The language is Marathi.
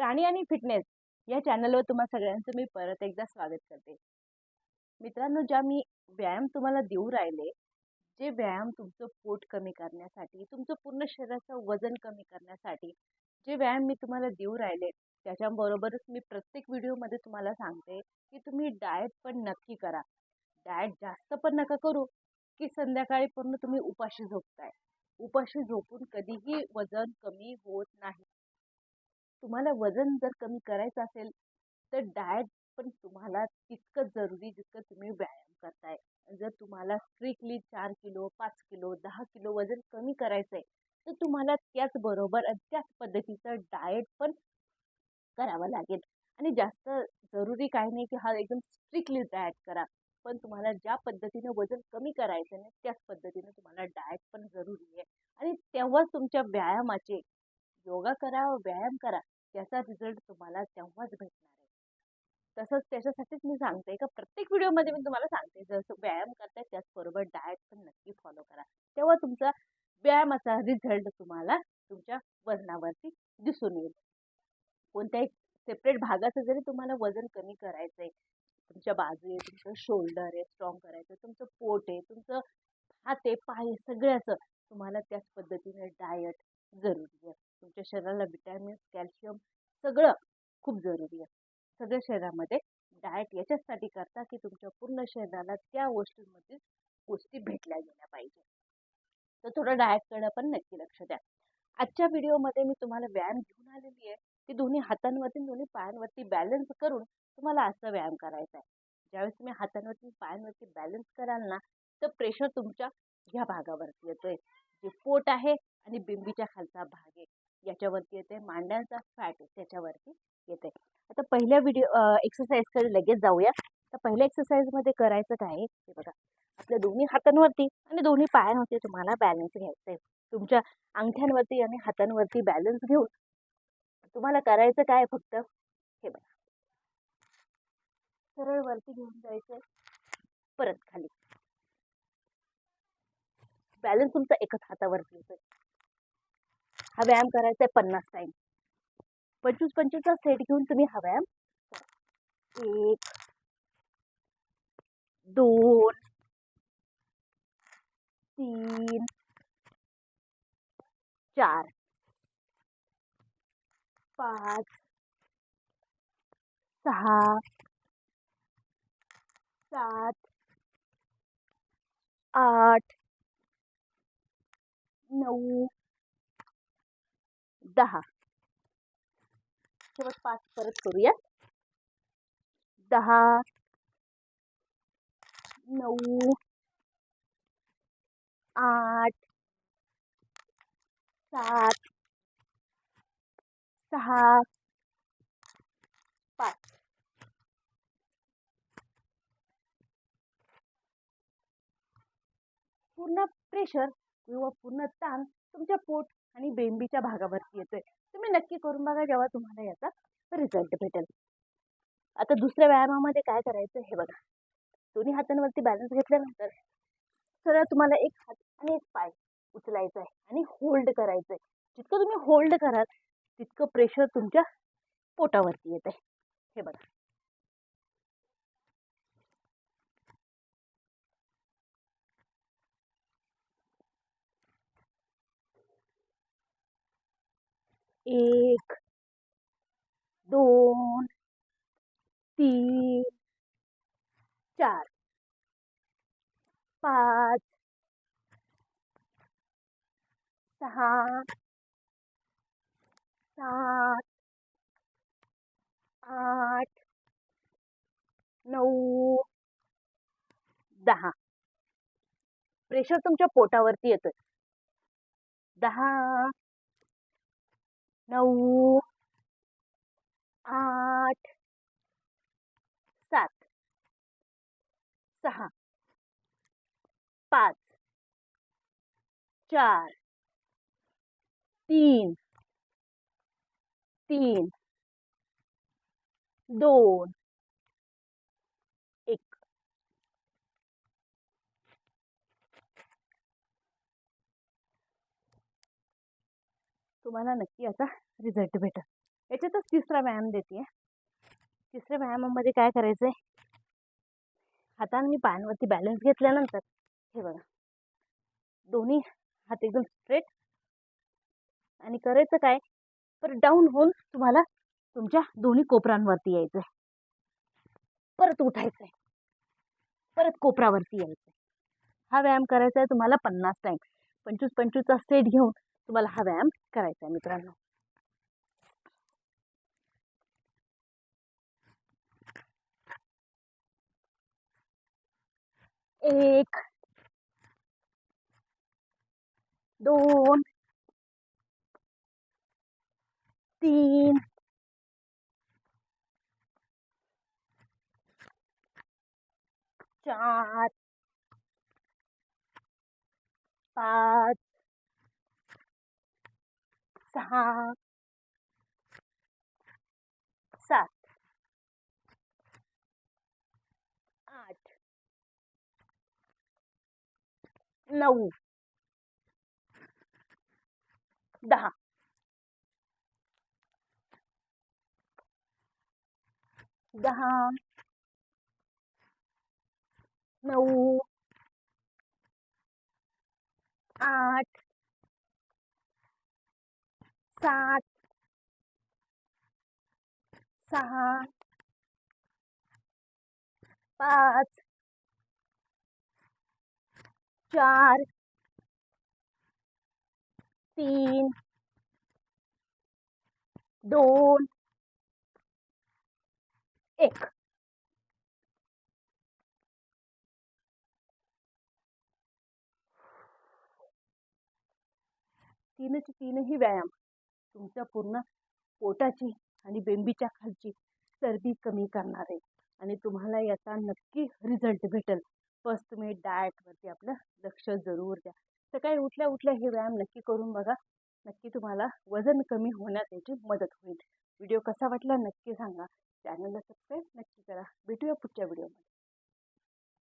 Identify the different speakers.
Speaker 1: प्राणी आणि फिटनेस या चॅनलवर तुम्हा सगळ्यांचं मी परत एकदा स्वागत करते. मित्रांनो ज्या मी व्यायाम तुम्हाला देऊ राहिले जे व्यायाम तुमचं पोट कमी करण्यासाठी तुमचं पूर्ण शरीराचं वजन कमी करण्यासाठी जे व्यायाम मी तुम्हाला देऊ राहिले त्याच्याबरोबरच मी प्रत्येक व्हिडिओमध्ये तुम्हाला सांगते की तुम्ही डाएट पण नक्की करा. डाएट जास्त पण नका करू की संध्याकाळी पूर्ण तुम्ही उपाशी झोपताय. उपाशी झोपून कधीही वजन कमी होत नाही. तुम्हाला वजन जर कमी करायचं असेल तर डाएट पण तुम्हाला तितकं जरुरी जितकं तुम्ही व्यायाम करताय. जर तुम्हाला स्ट्रिक्टली चार किलो पाच किलो दहा किलो वजन कमी करायचं आहे तर तुम्हाला त्याचबरोबर त्याच पद्धतीचं डाएट पण करावं लागेल. आणि जास्त जरुरी काही नाही की हा एकदम स्ट्रिक्टली डाएट करा. पण तुम्हाला ज्या पद्धतीनं वजन कमी करायचं नाही त्याच पद्धतीनं तुम्हाला डाएट पण जरुरी आहे. आणि तेव्हाच तुमच्या व्यायामाचे योगा करा व्यायाम करा त्याचा रिझल्ट तुम्हाला तेव्हाच भेटणार आहे. तसंच त्याच्यासाठीच मी सांगते का प्रत्येक व्हिडिओमध्ये मी तुम्हाला सांगते जसं व्यायाम करताय त्याचबरोबर डाएट पण नक्की फॉलो करा. तेव्हा तुमचा व्यायामाचा रिझल्ट तुम्हाला तुमच्या वजनावरती दिसून येईल. कोणत्याही सेपरेट भागाचं जरी तुम्हाला वजन कमी करायचं आहे तुमच्या बाजू आहे तुमचं शोल्डर आहे स्ट्रॉंग करायचं तुमचं पोट आहे तुमचं हात आहे पाय सगळ्याचं तुम्हाला त्याच पद्धतीने डायट जरुरी आहे. तुमच्या शरीराला विटॅमिन्स कॅल्शियम सगळं खूप जरुरी आहे. सगळ्या शरीरामध्ये डाएट याच्यासाठी करता की तुमच्या पूर्ण शरीराला त्या गोष्टींमध्ये गोष्टी भेटल्या गेल्या पाहिजे. तर थोडं डाएटकडं पण नक्की लक्ष द्या. आजच्या व्हिडिओमध्ये मी तुम्हाला व्यायाम घेऊन आलेली आहे. की दोन्ही हातांवरती दोन्ही पायांवरती बॅलन्स करून तुम्हाला असं व्यायाम करायचा आहे. ज्यावेळेस तुम्ही हातांवरती पायांवरती बॅलन्स कराल ना तर प्रेशर तुमच्या ह्या भागावरती येतोय. जे पोट आहे आणि बिंबीच्या खालचा भाग आहे याच्यावरती येते मांड्यांचा फॅट त्याच्यावरती येते. आता पहिल्या व्हिडिओ एक्सरसाइजकडे लगेच जाऊया. तर पहिल्या एक्सरसाइजमध्ये करायचं काय आहे? हे बघा. आपल्या दोन्ही हातांवरती आणि दोन्ही पायांवरती तुम्हाला बॅलन्स घ्यायचं आहे तुमच्या अंगठ्यांवरती आणि हातांवरती बॅलन्स घेऊन तुम्हाला करायचं काय फक्त? हे बघा. सरळ वरती घेऊन जायचं परत खाली. बॅलन्स तुमचा एकच हातावरती येतोय. हा व्यायाम करायचा आहे पन्नास टाईम पंचवीस पंचवीसचा सेट घेऊन तुम्ही हा व्यायाम एक दोन तीन चार पाच सहा सात आठ नऊ दहा. आठ. सात. सहा. पूर्ण प्रेशर किंवा पूर्ण ताण तुमच्या पोट आणि बेंबीच्या भागावरती येतोय. तुम्ही नक्की करून बघा जेव्हा तुम्हाला याचा रिझल्ट भेटेल. आता दुसऱ्या व्यायामामध्ये काय करायचं हे बघा. दोन्ही हातांवरती बॅलन्स घेतल्यानंतर सरळ तुम्हाला एक हात आणि एक पाय उचलायचा आहे आणि होल्ड करायचं आहे जितकं तुम्ही होल्ड कराल तितकं प्रेशर तुमच्या पोटावरती येत आहे हे बघा. एक दोन तीन चार पाच सहा सात आठ नऊ दहा. प्रेशर तुमच्या पोटावरती येतोय. दहा नऊ आठ सात सहा पाच चार तीन तीन दोन एक तुम्हाला नक्की याचा रिझल्ट भेटेल. याच्यातच तिसरा व्यायाम देते तिसऱ्या व्यायामामध्ये काय करायचं आहे हाताने मी पायांवरती बॅलन्स घेतल्यानंतर हे बघा. दोन्ही हात एकदम स्ट्रेट आणि करायचं काय? परत डाऊन होऊन तुम्हाला तुमच्या दोन्ही कोपरांवरती यायचं आहे परत उठायचं आहे परत कोपरावरती यायचं आहे हा व्यायाम करायचा आहे तुम्हाला पन्नास टाईम पंचवीस पंचवीसचा सेट घेऊन तुम्हाला हा व्यायाम करायचा आहे मित्रांनो. एक दोन तीन चार पाच सहा. सात. आठ. नऊ. दहा. दहा. नऊ. आठ. सात। सहा पाच। चार। तीन। दोन। एक। तीनचे तीनही व्यायाम। तुमच्या पूर्ण पोटाची आणि बेंबीच्या खालची चरबी कमी करणार आहे. आणि तुम्हाला याचा नक्की रिझल्ट भेटेल. फर्स्ट तुम्ही डाएटवरती आपलं लक्ष जरूर द्या. सकाळी उठल्या उठल्या हे व्यायाम नक्की करून बघा. नक्की तुम्हाला वजन कमी होण्यात याची मदत होईल. व्हिडिओ कसा वाटला नक्की सांगा. चॅनलला सबस्क्राईब नक्की करा. भेटूया पुढच्या व्हिडिओमध्ये